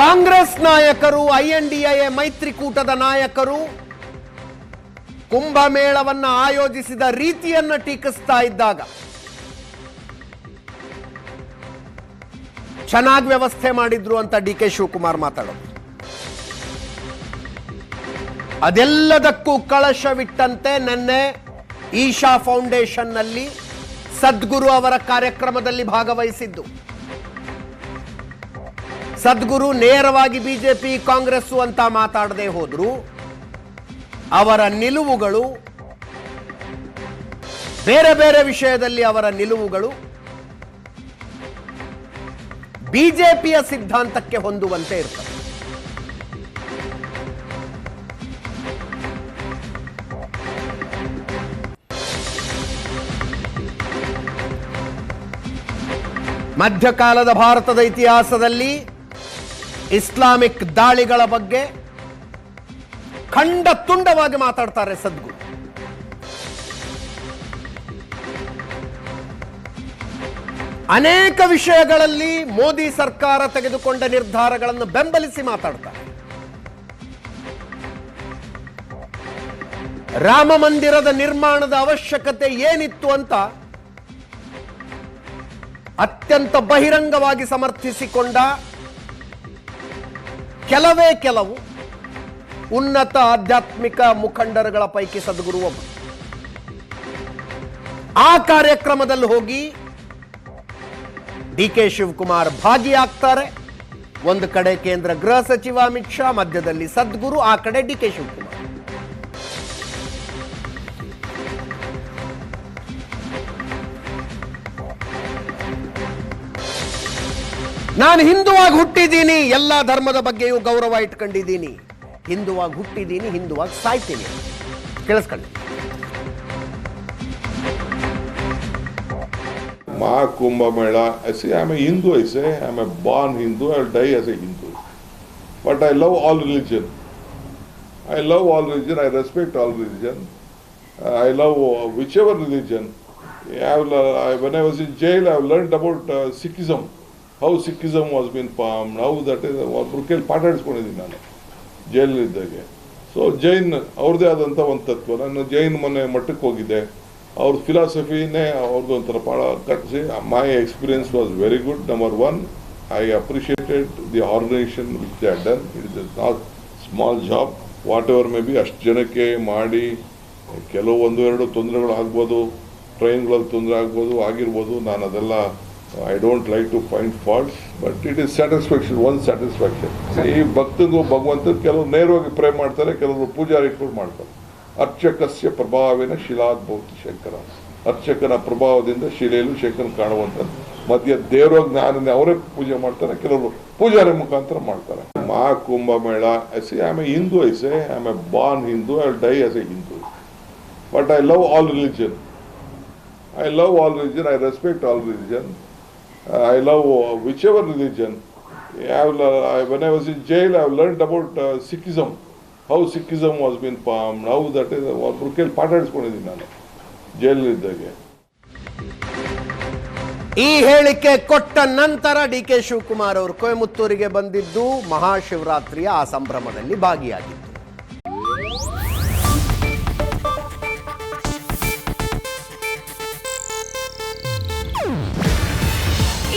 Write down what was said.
ಕಾಂಗ್ರೆಸ್ ನಾಯಕರು ಐಎನ್ಡಿಎ ಮೈತ್ರಿಕೂಟದ ನಾಯಕರು ಕುಂಭಮೇಳವನ್ನ ಆಯೋಜಿಸಿದ ರೀತಿಯನ್ನು ಟೀಕಿಸ್ತಾ ಇದ್ದಾಗ ಚೆನ್ನಾಗಿ ವ್ಯವಸ್ಥೆ ಮಾಡಿದ್ರು ಅಂತ ಡಿ ಕೆ ಶಿವಕುಮಾರ್ ಮಾತಾಡೋದು. ಅದೆಲ್ಲದಕ್ಕೂ ಕಳಶವಿಟ್ಟಂತೆ ನಿನ್ನೆ ಈಶಾ ಫೌಂಡೇಶನ್ನಲ್ಲಿ ಸದ್ಗುರು ಅವರ ಕಾರ್ಯಕ್ರಮದಲ್ಲಿ ಭಾಗವಹಿಸಿದ್ದು. ಸದ್ಗುರು ನೇರವಾಗಿ ಬಿಜೆಪಿ ಕಾಂಗ್ರೆಸ್ ಅಂತ ಮಾತಾಡದೆ ಹೋದ್ರು. ಅವರ ನಿಲುವುಗಳು, ಬೇರೆ ಬೇರೆ ವಿಷಯದಲ್ಲಿ ಅವರ ನಿಲುವುಗಳು, ಬಿಜೆಪಿಯ ಸಿದ್ಧಾಂತಕ್ಕೆ ಹೊಂದುವಂತೆ ಇರ್ತವೆ ಮಧ್ಯಕಾಲದ ಭಾರತದ ಇತಿಹಾಸದಲ್ಲಿ ಇಸ್ಲಾಮಿಕ್ ದಾಳಿಗಳ ಬಗ್ಗೆ ಖಂಡ ತುಂಡವಾಗಿ ಮಾತಾಡ್ತಾರೆ ಸದ್ಗುರು. ಅನೇಕ ವಿಷಯಗಳಲ್ಲಿ ಮೋದಿ ಸರ್ಕಾರ ತೆಗೆದುಕೊಂಡ ನಿರ್ಧಾರಗಳನ್ನು ಬೆಂಬಲಿಸಿ ಮಾತಾಡ್ತಾರೆ. ರಾಮ ಮಂದಿರದ ನಿರ್ಮಾಣದ ಅವಶ್ಯಕತೆ ಏನಿತ್ತು ಅಂತ ಅತ್ಯಂತ ಬಹಿರಂಗವಾಗಿ ಸಮರ್ಥಿಸಿಕೊಂಡ ಕೆಲವೇ ಕೆಲವು ಉನ್ನತ ಆಧ್ಯಾತ್ಮಿಕ ಮುಖಂಡರುಗಳ ಪೈಕಿ ಸದ್ಗುರು ಒಬ್ಬ. ಆ ಕಾರ್ಯಕ್ರಮದಲ್ಲಿ ಹೋಗಿ ಡಿ ಕೆ ಶಿವಕುಮಾರ್ ಭಾಗಿಯಾಗ್ತಾರೆ. ಒಂದು ಕಡೆ ಕೇಂದ್ರ ಗೃಹ ಸಚಿವ ಅಮಿತ್ ಶಾ, ಮಧ್ಯದಲ್ಲಿ ಸದ್ಗುರು, ಆ ಕಡೆ ಡಿ ಕೆ ಶಿವಕುಮಾರ್. ನಾನು ಹಿಂದುವಾಗಿ ಹುಟ್ಟಿದ್ದೀನಿ, ಎಲ್ಲ ಧರ್ಮದ ಬಗ್ಗೆಯೂ ಗೌರವ ಇಟ್ಕೊಂಡಿದ್ದೀನಿ. ಹಿಂದುವಾಗಿ ಹುಟ್ಟಿದ್ದೀನಿ, ಹಿಂದುವಾಗಿ ಸಾಯ್ತೀನಿ. ಕೇಳಿಸ್ಕೊಳ್ಳಿ ಮಾ Kumbh Mela I am a Hindu I say I am a born Hindu I die as a Hindu but I love all religion I love all religion I respect all religion I love whichever religion I when I was in jail I learn about Sikhism I Sikhism was been form how that is ಬುರ್ಕೆಯಲ್ಲಿ ಪಾಠ ಆಡಿಸ್ಕೊಂಡಿದ್ದೀನಿ ನಾನು ಜೈಲಲ್ಲಿದ್ದಾಗೆ so Jain, ಅವ್ರದ್ದೇ ಆದಂಥ ಒಂದು ತತ್ವ. ನಾನು ಜೈನ್ ಮೊನ್ನೆ ಮಠಕ್ಕೆ ಹೋಗಿದ್ದೆ. ಅವ್ರ ಫಿಲಾಸಫಿನೇ ಅವ್ರದ್ದು ಒಂಥರ ಭಾಳ ಕಟ್ಟಿಸಿ my experience was very good number one I appreciated the organisation which they done it is not small job whatever may be ಅಷ್ಟು ಜನಕ್ಕೆ ಮಾಡಿ, ಕೆಲವು ಒಂದು, ಎರಡು ತೊಂದರೆಗಳು ಆಗ್ಬೋದು ಟ್ರೈನ್ಗಳಲ್ಲಿ ತೊಂದರೆ ಆಗ್ಬೋದು, ಆಗಿರ್ಬೋದು ನಾನು ಅದೆಲ್ಲ I don't like to find faults but it is satisfaction one satisfaction ಈ ಭಕ್ತಂಗೂ ಭಗವಂತರು ಕೆಲವರು ನೇರವಾಗಿ ಪ್ರೇ ಮಾಡ್ತಾರೆ ಕೆಲವರು ಪೂಜಾರಿ ಕೂಡ ಮಾಡ್ತಾರೆ. ಅರ್ಚಕಸ್ಯ ಪ್ರಭಾವಿನ ಶಿಲಾದ್ಭವತಿ ಶಂಕರ. ಅರ್ಚಕನ ಪ್ರಭಾವದಿಂದ ಶಿಲೆಯಲ್ಲೂ ಶಂಕರ ಕಾಣುವಂಥದ್ದು. ಮಧ್ಯ ದೇವರ ಜ್ಞಾನನೇ ಅವರೇ ಪೂಜೆ ಮಾಡ್ತಾರೆ, ಕೆಲವರು ಪೂಜಾರಿ ಮುಖಾಂತರ ಮಾಡ್ತಾರೆ. Maha Kumbh Mela I see am a Hindu I say am a born Hindu I die as a Hindu but I love all religion I love all religion I respect all religion. Uh, I love uh, whichever religion. I have, uh, I, when I was in jail, I learned about uh, Sikhism, how Sikhism was being formed, how that is, Uh, ಕೇಳಿ ಪಾಠ ಆಡಿಸ್ಕೊಂಡಿದ್ದೀನಿ ನಾನು ಜೈಲಲ್ಲಿದ್ದಾಗೆ ಈ ಹೇಳಿಕೆ ಕೊಟ್ಟ ನಂತರ D K Shivakumar ಅವರು ಕೊಯಮುತ್ತೂರಿಗೆ ಬಂದಿದ್ದು ಮಹಾಶಿವರಾತ್ರಿಯ ಆ ಸಂಭ್ರಮದಲ್ಲಿ ಭಾಗಿಯಾಗಿದ್ದು